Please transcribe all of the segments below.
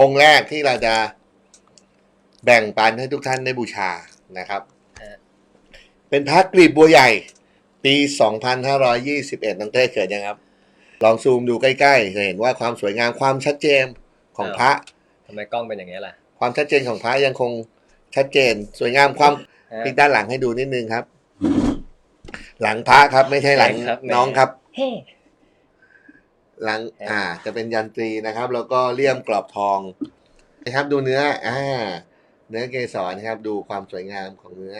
องค์แรกที่เราจะแบ่งปันให้ทุกท่านได้บูชานะครับฮะเป็นพระกลีบบัวใหญ่ ปี 2521น้องเต้เกิดยังครับ ลองซูมดูใกล้ๆ จะเห็นว่าความสวยงามความชัดเจนของพระทำไมกล้องเป็นอย่างนี้ยล่ะ ความชัดเจนของพระยังคงชัดเจน สวยงามความฮะพลิกด้านหลังให้ดูนิดนึงครับ หลังพระครับไม่ใช่หลังใช่ครับแหมน้องครับเฮ้ห ลังครับอ่า จะเป็นยันตรีนะครับ แล้วก็เลี่ยมกรอบทองนะครับดูเนื้ออ่าเนื้อเกสรนะครับ ดูความสวยงามของเนื้อ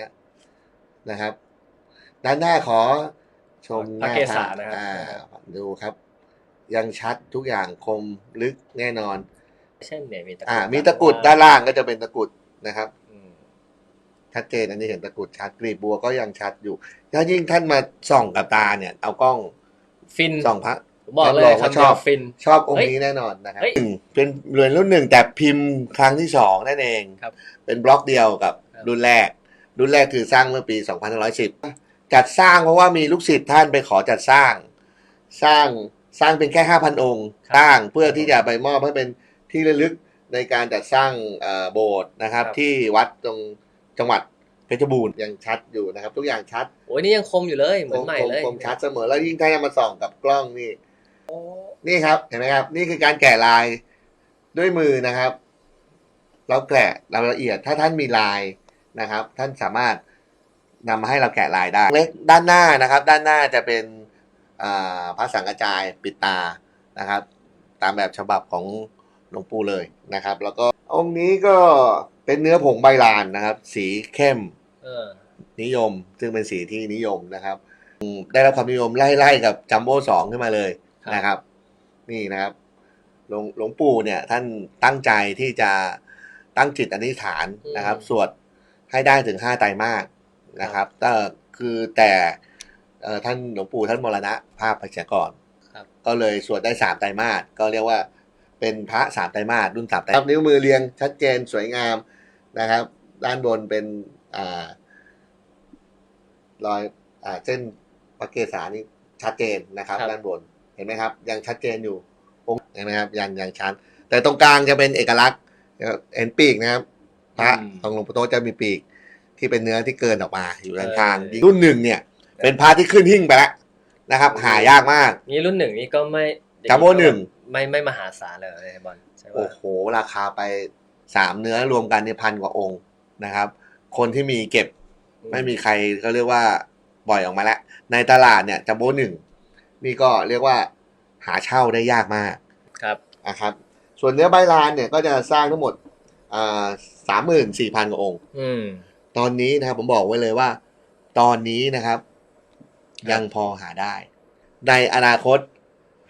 นะครับ ด้านหน้าขอชมหพระน้าเกพศาระนะครับอ่าดูครับ ยังชัดทุกอย่างคมลึกแน่นอนเช่นเนี่ยมีตะกรุดอ่ามีตะกรุดด้านล่างก็จะเป็นตะกรุดนะครับอืมชัดเจนอันนี้เห็นตะกรุดชัดกลีบบัวก็ยังชัดอยู่ถ้ายิ่งท่านมาส่องกับตาเนี่ย เอากล้อง ฟินส่องพระผม บอกเลรับรอยงว่าคำชเดีอยบวฟินชอบองค์เฮ้ยนี้แน่นอนนะครับเฮ้ยหนึ่งเป็นเหรียญรุ่นหนึ่งแต่พิมพ์ครั้งที่สองนั่นเองครับเป็นบล็อกเดียวกับครับรุ่นแรก รุ่นแรกคือสร้างเมื่อปี 2510 จัดสร้างเพราะว่ามีลูกศิษย์ท่านไปขอจัดสร้าง สร้างสร้างเป็นแค่ 5,000 องค์สร้างเพื่อที่จะไปมอบให้เป็นที่ระลึกในการจัดสร้างเอ่อโบสถ์นะครับ ที่วัดตรงจังหวัดเพชรบูรณ์ยังชัดอยู่นะครับ ทุกอย่างชัดโอ้ยนี่ยังคมอยู่เลยเหมือนใหม่เลยคมชัดเสมอแล้วยิ่งถ้าจะมาส่องกับกล้องนี่ นี่ครับเห็นไหมครับ นี่คือการแกะลายด้วยมือนะครับ เราแกะเราละเอียดถ้าท่านมีลายนะครับ ท่านสามารถนำมาให้เราแกะลายได้เล็กด้านหน้านะครับ ด้านหน้าจะเป็นอ่าพระสังกระจายปิดตานะครับ ตามแบบฉบับของหลวงปู่เลยนะครับ แล้วก็องค์นี้ก็เป็นเนื้อผงใบลานนะครับ สีเข้มเออนิยม ซึ่งเป็นสีที่นิยมนะครับอืมได้รับความนิยมไล่ๆกับจัมโบ้สองขึ้นมาเลยครับ นะครับ นี่นะครับหลวงหลวงปู่เนี่ย ท่านตั้งใจที่จะตั้งจิตอธิษฐานนะครับ สวดให้ได้ถึงห้าไตรมาสนะครับแต่คือแต่เอ่อท่านหลวงปู่ท่านมรณะภาพไปเสียก่อนครับก็เลยสวดได้สามไตรมาสก็เรียกว่าเป็นพระสามไตรมาสรุ่นสามไตรมาสนิ้วมือเรียงชัดเจนสวยงามนะครับ ด้านบนเป็นอ่ารอยอ่าเส้นพระเกศานี่ชัดเจนนะครับครับด้านบน เห็นไหมครับ ยังชัดเจนอยู่องค์เห็นไหมครับยังยังชัดแต่ตรงกลางจะเป็นเอกลักษณ์เห็นปีกนะครับพระของหลวงปู่โตจะมีปีก ที่เป็นเนื้อที่เกินออกมา อยู่ด้านข้างรุ่นหนึ่งเนี่ย เป็นพระที่ขึ้นหิ้งไปแล้วนะครับ หายากมากนี่รุ่นหนึ่งนี่ก็ไม่จัมโบ้หนึ่งไม่ไม่มหาศาลเลยไอ้บอลใช่โอ้ป่ะโห ราคาไปสามเนื้อรวมกันเนี่ยพันกว่าองค์นะครับ คนที่มีเก็บไม่มีใครก็เรียกว่าปล่อยออกมาแล้ว ในตลาดเนี่ยจัมโบ้หนึ่ง นี่ก็เรียกว่าหาเช่าได้ยากมากครับนะครับ ส่วนเนื้อใบลานเนี่ยก็จะสร้างทั้งหมดสามหมื่นสี่พันกว่าองค์อืมตอนนี้นะครับผมบอกไว้เลยว่า ตอนนี้นะครับครับยังพอหาได้ ในอนาคต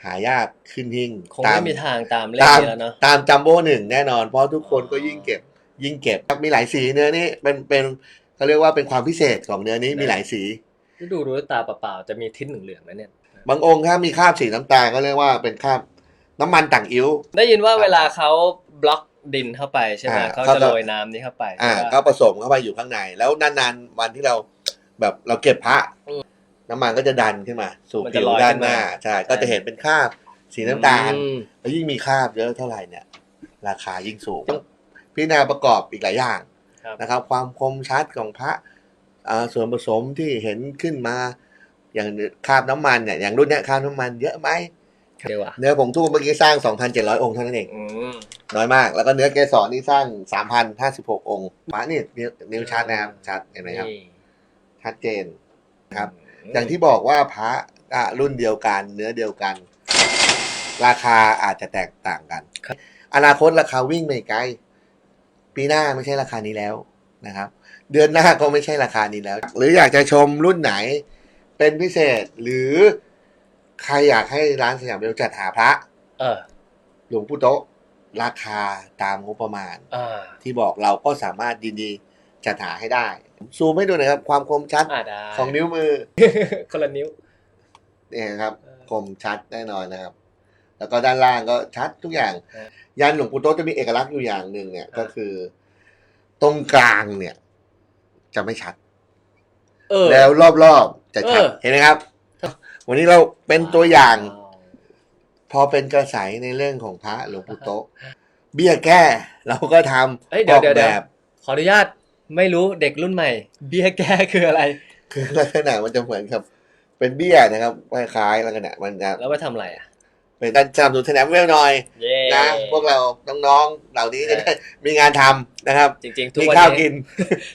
หายากขึ้นหิ่งคงตาไม่มมีทางตามเลขตามนี้แล้วเนาะตามจัมโบ้หนึ่งแน่นอน เพราะทุกคนก็ยิ่งเก็บ ยิ่งเก็บมีหลายสีเนื้อนี่เป็นเป็นเขาเรียกว่าเป็นความพิเศษของเนื้อนี้มีหลายสี ดูดูด้วยตาเปล่าๆจะมีทิ้นเหลืองๆนะเนี่ย บางองค์ถ้ามีคราบสีน้ำตาลก็เรียกว่าเป็นคราบน้ำมันต่างอิ้ว ได้ยินว่าเวลาเขาบล็อกดินเข้าไปใช่ไหมอ่าเขาเขาจะ จะโรยน้ำนี้เข้าไปอ่าใช่ก็ปะผสมเข้าไปอยู่ข้างใน แล้วนานๆวันที่เราแบบเราเก็บพระอืมน้ำมันก็จะดันขึ้นมา สู่มันจะผิวลอยด้านขึ้นหมาน้าใช่ก็จะเห็นเป็นคราบสีน้ำตาล อืมแล้วยิ่งมีคราบเยอะเท่าไหร่เนี่ย ราคายิ่งสูงต้องพิจารณาประกอบอีกหลายอย่างครับนะครับ ความคมชัดของพระอ่าส่วนผสมที่เห็นขึ้นมา อย่างคราบน้ำมันเนี่ยอย่างรุ่นเนี้ยคราบน้ำมันเยอะไหมเดี๋ยวอะเนื้อผงทูบเมื่อกี้สร้าง 2,700 องค์เท่านั้นเองอืมน้อยมาก แล้วก็เนื้อเกสรนี่สร้าง 3,056 องค์พระนี่นิ้วนิ้วชัดนะครับ ชัดเห็นไหมครับนี่ชัดเจนครับ อย่างที่บอกว่าพระอะรุ่นเดียวกัน เนื้อเดียวกัน ราคาอาจจะแตกต่างกัน อนาคตราคาวิ่งไม่ไกล ปีหน้าไม่ใช่ราคานี้แล้วนะครับ เดือนหน้าก็ไม่ใช่ราคานี้แล้ว หรืออยากจะชมรุ่นไหน เป็นพิเศษหรือใครอยากให้ร้านสยามเบลจัดหาพระ เออ หลวงปู่โต๊ะราคาตามงบประมาณ อ่าที่บอกเราก็สามารถยินดีจัดหาให้ได้ ซูมให้ดูหน่อยครับ ความคมชัดอ่าได้ของนิ้วมือคนละนิ้วเนี่ยครับ เออ คมชัดแน่นอนนะครับ แล้วก็ด้านล่างก็ชัดทุกอย่าง ฮะยันหลวงปู่โต๊ะจะมีเอกลักษณ์อยู่อย่างหนึ่งเนี่ยฮะก็คือ ตรงกลางเนี่ย จะไม่ชัด เออ แล้วรอบๆจะชัดเออ เห็นไหมครับ วันนี้เราเป็นตัวอย่างว้วพอเป็นกระแสในเรื่องของพระหลวงปู่โต๊ะเบี้ยแก้เราก็ทำเอ้ยเดี๋ยวออกเดี๋ยวแบเดี๋ยวบขออนุญาตไม่รู้เด็กรุ่นใหม่ เบี้ยแก้คืออะไร คือลักษณะมันจะเหมือนกับ เป็นเบี้ยนะครับคล้ายๆลักษณะมันจะแล้วไปทำอะไรอะ เป็นการสนับสนุนสนามเวลหน่อยเย้นะพวกเราน้องๆเหล่านี้จะได้มีงานทำนะครับ จริงๆ ทุกมีวันข้าวนี้กิน